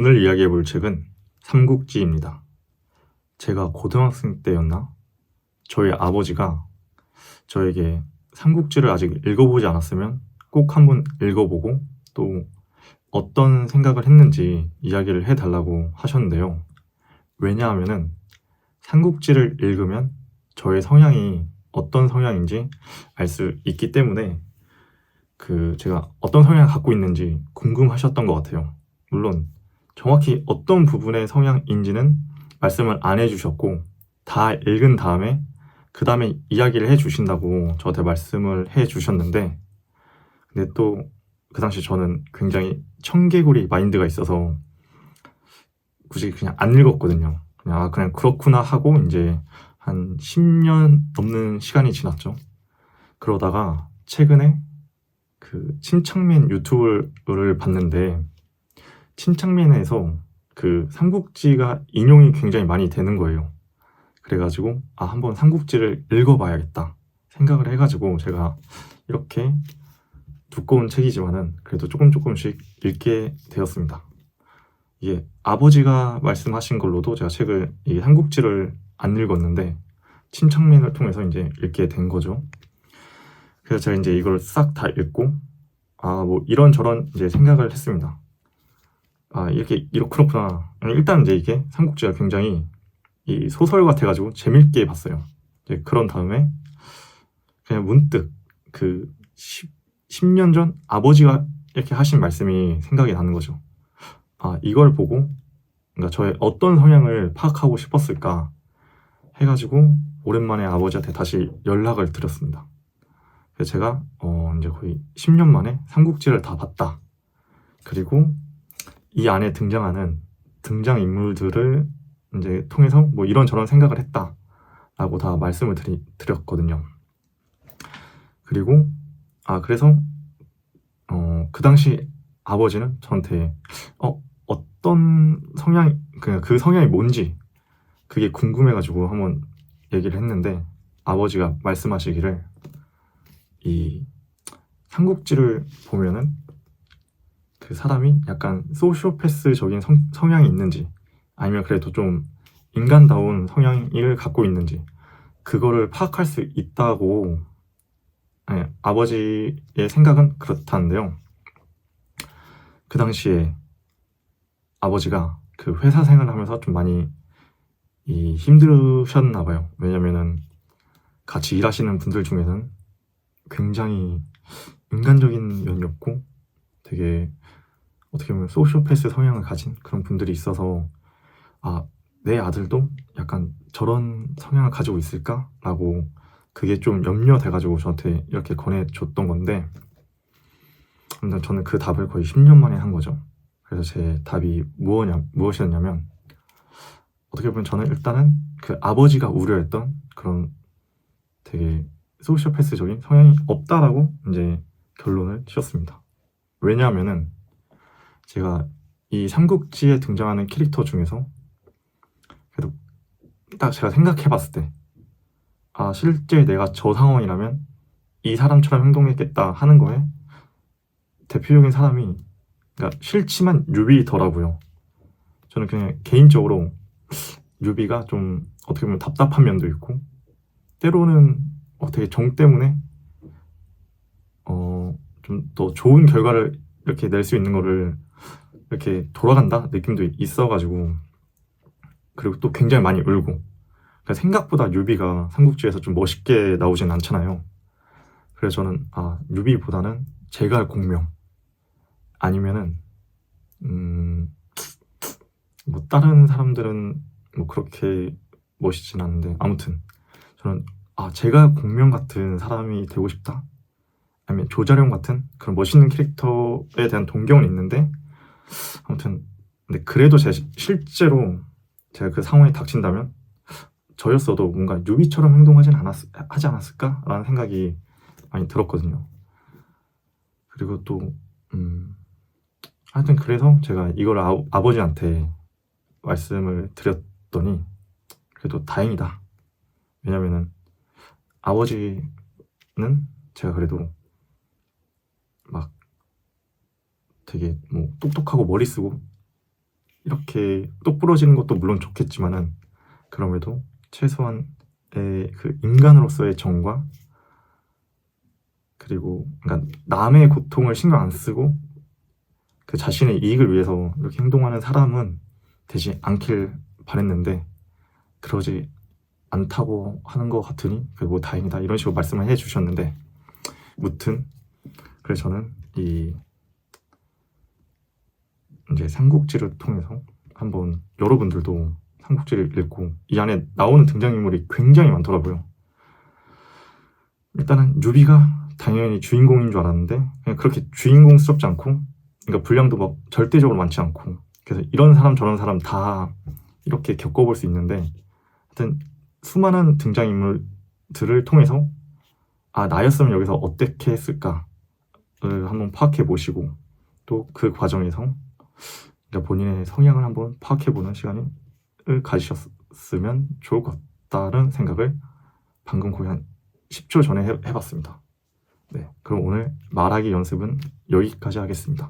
오늘 이야기해 볼 책은 삼국지입니다. 제가 고등학생 때였나? 저희 아버지가 저에게 삼국지를 아직 읽어보지 않았으면 꼭 한번 읽어보고 또 어떤 생각을 했는지 이야기를 해달라고 하셨는데요. 왜냐하면은 삼국지를 읽으면 저의 성향이 어떤 성향인지 알 수 있기 때문에 그 제가 어떤 성향을 갖고 있는지 궁금하셨던 것 같아요. 물론 정확히 어떤 부분의 성향인지는 말씀을 안 해주셨고 다 읽은 다음에 그 다음에 이야기를 해주신다고 저한테 말씀을 해주셨는데 근데 또 그 당시 저는 굉장히 청개구리 마인드가 있어서 굳이 그냥 안 읽었거든요. 그냥 아, 그냥 그렇구나 하고 이제 한 10년 넘는 시간이 지났죠. 그러다가 최근에 그 침착맨 유튜브를 봤는데 침착맨에서 그 삼국지가 인용이 굉장히 많이 되는 거예요. 그래가지고 아 한번 삼국지를 읽어봐야겠다 생각을 해가지고 제가 이렇게 두꺼운 책이지만은 그래도 조금 조금씩 읽게 되었습니다. 이게 아버지가 말씀하신 걸로도 제가 책을 이 삼국지를 안 읽었는데 침착맨을 통해서 이제 읽게 된 거죠. 그래서 제가 이제 이걸 싹 다 읽고 아 뭐 이런 저런 이제 생각을 했습니다. 아 이렇게 이렇게 그렇구나. 일단 이제 이게 삼국지가 굉장히 이 소설 같아가지고 재밌게 봤어요. 이제 그런 다음에 그냥 문득 그 10, 10년 전 아버지가 이렇게 하신 말씀이 생각이 나는 거죠. 아 이걸 보고 그러니까 저의 어떤 성향을 파악하고 싶었을까 해가지고 오랜만에 아버지한테 다시 연락을 드렸습니다. 그래서 제가 어 이제 거의 10년 만에 삼국지를 다 봤다. 그리고 이 안에 등장하는 등장 인물들을 이제 통해서 뭐 이런저런 생각을 했다라고 다 말씀을 드리, 드렸거든요. 그리고 아 그래서 어 그 당시 아버지는 저한테 어 어떤 성향 그, 그 성향이 뭔지 그게 궁금해가지고 한번 얘기를 했는데 아버지가 말씀하시기를 이 삼국지를 보면은 그 사람이 약간 소시오패스적인 성, 성향이 있는지 아니면 그래도 좀 인간다운 성향을 갖고 있는지 그거를 파악할 수 있다고 네, 아버지의 생각은 그렇다는데요. 그 당시에 아버지가 그 회사 생활을 하면서 좀 많이 이 힘드셨나 봐요. 왜냐면은 같이 일하시는 분들 중에는 굉장히 인간적인 면이 없고 되게 어떻게 보면 소시오패스 성향을 가진 그런 분들이 있어서 아, 내 아들도 약간 저런 성향을 가지고 있을까라고 그게 좀 염려돼가지고 저한테 이렇게 권해줬던 건데 근데 저는 그 답을 거의 10년 만에 한 거죠. 그래서 제 답이 무엇냐, 무엇이었냐면 어떻게 보면 저는 일단은 그 아버지가 우려했던 그런 되게 소시오패스적인 성향이 없다라고 이제 결론을 지었습니다. 왜냐하면은 제가 이 삼국지에 등장하는 캐릭터 중에서 그래도 딱 제가 생각해봤을 때 아 실제 내가 저 상황이라면 이 사람처럼 행동했겠다 하는 거에 대표적인 사람이 그러니까 싫지만 유비더라고요. 저는 그냥 개인적으로 유비가 좀 어떻게 보면 답답한 면도 있고 때로는 어, 되게 정 때문에 어, 좀 더 좋은 결과를 이렇게 낼 수 있는 거를 이렇게 돌아간다? 느낌도 있어가지고. 그리고 또 굉장히 많이 울고. 그러니까 생각보다 유비가 삼국지에서 좀 멋있게 나오진 않잖아요. 그래서 저는 아 유비보다는 할 공명. 아니면은 음, 뭐 다른 사람들은 뭐 그렇게 멋있진 않은데. 아무튼 저는 아 제가 공명 같은 사람이 되고 싶다? 아니면 조자룡 같은 그런 멋있는 캐릭터에 대한 동경은 있는데 아무튼 근데 그래도 제 실제로 제가 그 상황에 닥친다면 저였어도 뭔가 유비처럼 행동하진 않았 하지 않았을까라는 생각이 많이 들었거든요. 그리고 또 음, 하여튼 그래서 제가 이걸 아, 아버지한테 말씀을 드렸더니 그래도 다행이다. 왜냐면은 아버지는 제가 그래도 막 되게 뭐 똑똑하고 머리 쓰고 이렇게 똑부러지는 것도 물론 좋겠지만은 그럼에도 최소한의 그 인간으로서의 정과 그리고 그러니까 남의 고통을 신경 안 쓰고 그 자신의 이익을 위해서 이렇게 행동하는 사람은 되지 않길 바랬는데 그러지 않다고 하는 것 같으니 그뭐 다행이다. 이런 식으로 말씀을 해주셨는데 무튼 그래서 저는 이 이제 삼국지를 통해서 한번 여러분들도 삼국지를 읽고 이 안에 나오는 등장인물이 굉장히 많더라고요. 일단은 유비가 당연히 주인공인 줄 알았는데 그냥 그렇게 주인공스럽지 않고 그러니까 분량도 막 절대적으로 많지 않고 그래서 이런 사람 저런 사람 다 이렇게 겪어볼 수 있는데 하여튼 수많은 등장인물들을 통해서 아 나였으면 여기서 어떻게 했을까를 한번 파악해 보시고 또 그 과정에서 그러니까 본인의 성향을 한번 파악해 보는 시간을 가지셨으면 좋을 것 같다는 생각을 방금 거의 한 10초 전에 해, 해봤습니다. 네, 그럼 오늘 말하기 연습은 여기까지 하겠습니다.